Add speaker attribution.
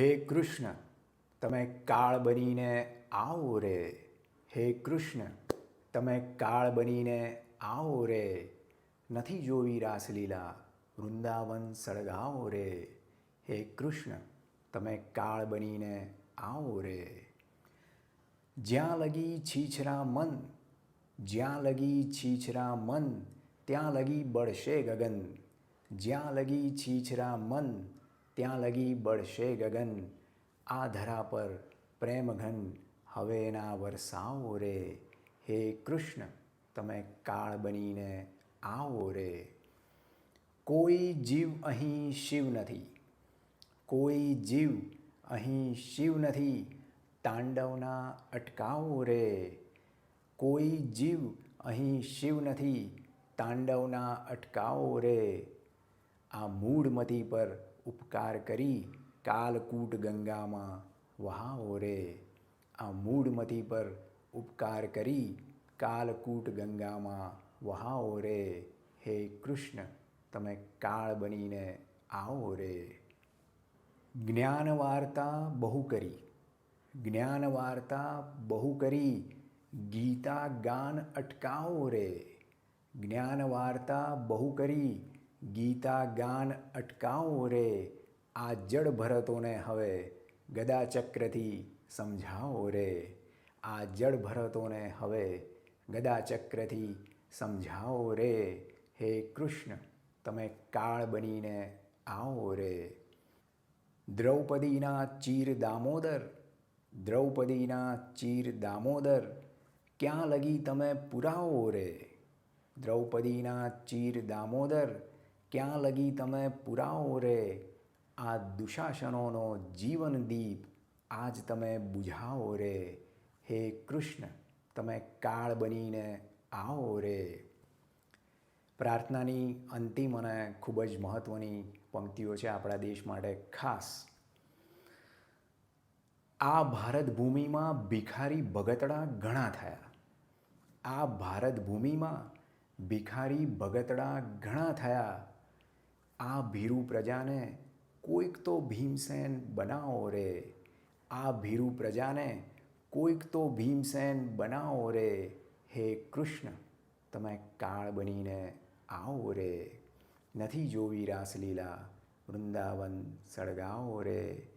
Speaker 1: હે કૃષ્ણ, તમે કાળ બનીને આવો રે. હે કૃષ્ણ, તમે કાળ બનીને આવો રે. નથી જોવી રાસલીલા, વૃંદાવન સળગાવો રે. હે કૃષ્ણ, તમે કાળ બનીને આવો રે. જ્યાં લગી છીછરા મન, જ્યાં લગી છીછરા મન, ત્યાં લગી બળશે ગગન. જ્યાં લગી છીછરા મન ત્યાં લગી બળશે ગગન. આ ધરા પર પ્રેમઘન, હવે એના વરસાવો રે. હે કૃષ્ણ, તમે કાળ બનીને આવો રે. કોઈ જીવ અહીં શિવ નથી. કોઈ જીવ અહીં શિવ નથી. તાંડવના અટકાવો રે. કોઈ જીવ અહીં શિવ નથી. તાંડવના અટકાવો રે. આ મૂળમતી પર ઉપકાર કરી, કાલકૂટ ગંગામાં વહાવો રે. આ મૂળમતી પર ઉપકાર કરી, કાલકૂટ ગંગામાં વહાવો રે. હે કૃષ્ણ, તમે કાળ બનીને આવો રે. જ્ઞાન વાર્તા બહુ કરી. જ્ઞાન વાર્તા બહુ કરી. ગીતા ગાન અટકાવો રે. જ્ઞાન વાર્તા બહુ કરી. ગીતા ગાન અટકાવો રે, આ જડ ભરતોને હવે ગદા ચક્રથી સમજાવો રે. આ જડ ભરતોને હવે ગદા ચક્રથી સમજાવો રે. હે કૃષ્ણ, તમે કાળ બનીને આવો રે. દ્રૌપદીના ચીર દામોદર, દ્રૌપદીના ચીર દામોદર, ક્યાં લગી તમે પુરાવો રે? દ્રૌપદીના ચીર દામોદર ક્યાં લગી તમે પુરાવો રે? આ દુશાસનોનો જીવન દીપ આજ તમે બુઝાવો રે. હે કૃષ્ણ, તમે કાળ બનીને આવો રે. પ્રાર્થનાની અંતિમ અને ખૂબ જ મહત્ત્વની પંક્તિઓ છે આપણા દેશ માટે ખાસ. આ ભારત ભૂમિમાં ભિખારી ભગતડા ઘણા થયા. આ ભારત ભૂમિમાં ભિખારી ભગતડા ઘણા થયા. આ ભીરુ પ્રજાને કોઈક તો ભીમસેન બનાવો રે. આ ભીરુ પ્રજાને કોઈક તો ભીમસેન બનાવો રે. હે કૃષ્ણ, તમે કાળ બનીને આવો રે. નથી જોવી રાસલીલા, વૃંદાવન સળગાવો રે.